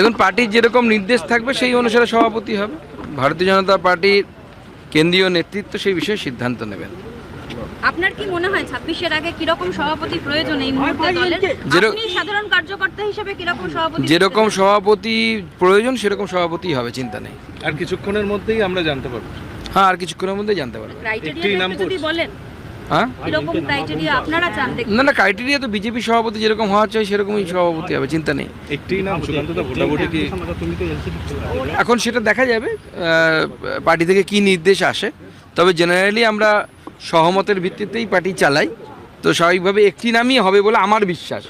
দেখুন পার্টির যেরকম নির্দেশ থাকবে সেই অনুসারে সভাপতি হবে। ভারতীয় জনতা পার্টির কেন্দ্রীয় নেতৃত্ব সেই বিষয়ে সিদ্ধান্ত নেবেন। আপনার কি মনে হয় ছাব্বিশের আগে কীরকম সভাপতি প্রয়োজন এই মুহূর্তে দলের? আপনি সাধারণ কার্যকর্তা হিসেবে কীরকম সভাপতি যেরকম সভাপতি প্রয়োজন সেরকম সভাপতি হবে চিন্তা নেই। আর কিছুক্ষণের মধ্যেই আমরা জানতে পারব। হ্যাঁ আর কিছুক্ষণের মধ্যে জানতে পারব। ক্রাইটেরিয়া যদি বলেন। হ্যাঁ? না না ক্রাইটেরিয়া তো বিজেপি সভাপতি যেরকম হওয়া চাই সেরকমই সভাপতি হবে চিন্তা নেই। এখন সেটা দেখা যাবে পার্টি থেকে কি নির্দেশ আসে। তবে জেনারেলি আমরা সহমতের ভিত্তিতেই পার্টি চালাই। তো স্বাভাবিকভাবে একটি নামই হবে বলে আমার বিশ্বাস।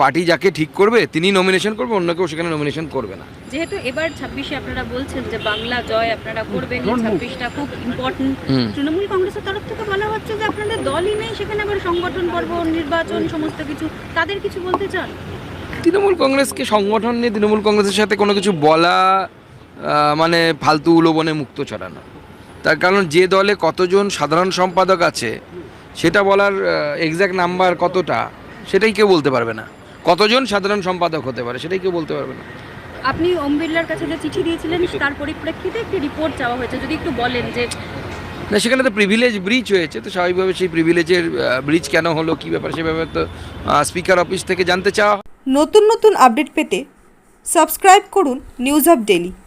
পার্টি যাকে ঠিক করবে তিনি নমিনেশন করবে অন্য কেউ সেখানে নমিনেশন করবে না। যেহেতু এবার ছাব্বিশে আপনারা বলছেন যে বাংলা জয় আপনারা করবেন ছাব্বিশটা খুব ইম্পর্টেন্ট তৃণমূল কংগ্রেসের তরফ থেকে বলা হচ্ছে যে আপনাদের দলই নেই সেখানে আবার সংগঠন পর্ব নির্বাচন সমস্ত কিছু। তাদের কিছু বলতে চান? তৃণমূল কংগ্রেসকে সংগঠন নিয়ে তৃণমূল কংগ্রেসের সাথে কোনো কিছু বলা মানে ফালতু উলোবনে মুক্ত ছড়ানো তার কারণ যে দলে কতজন সাধারণ সম্পাদক আছে সেটা বলার এক্স্যাক্ট নাম্বার কতটা সেটাই কেউ বলতে পারবে না। কতজন সাধারণ সম্পাদক হতে পারে সেটাই কেউ বলতে পারবে না। আপনি ওম বিড়লার কাছে যে চিঠি দিয়েছিলেন তার পরিপ্রেক্ষিতে একটি রিপোর্ট চাওয়া হয়েছে। যদি একটু বলেন যে না সেখানে তো প্রিভিলেজ ব্রিচ হয়েছে তো স্বাভাবিকভাবে সেই প্রিভিলেজের ব্রিচ কেন হলো কী ব্যাপার সে ব্যাপারে তো স্পিকার অফিস থেকে জানতে চাওয়া নতুন নতুন আপডেট পেতে সাবস্ক্রাইব করুন নিউজ আপ ডেলি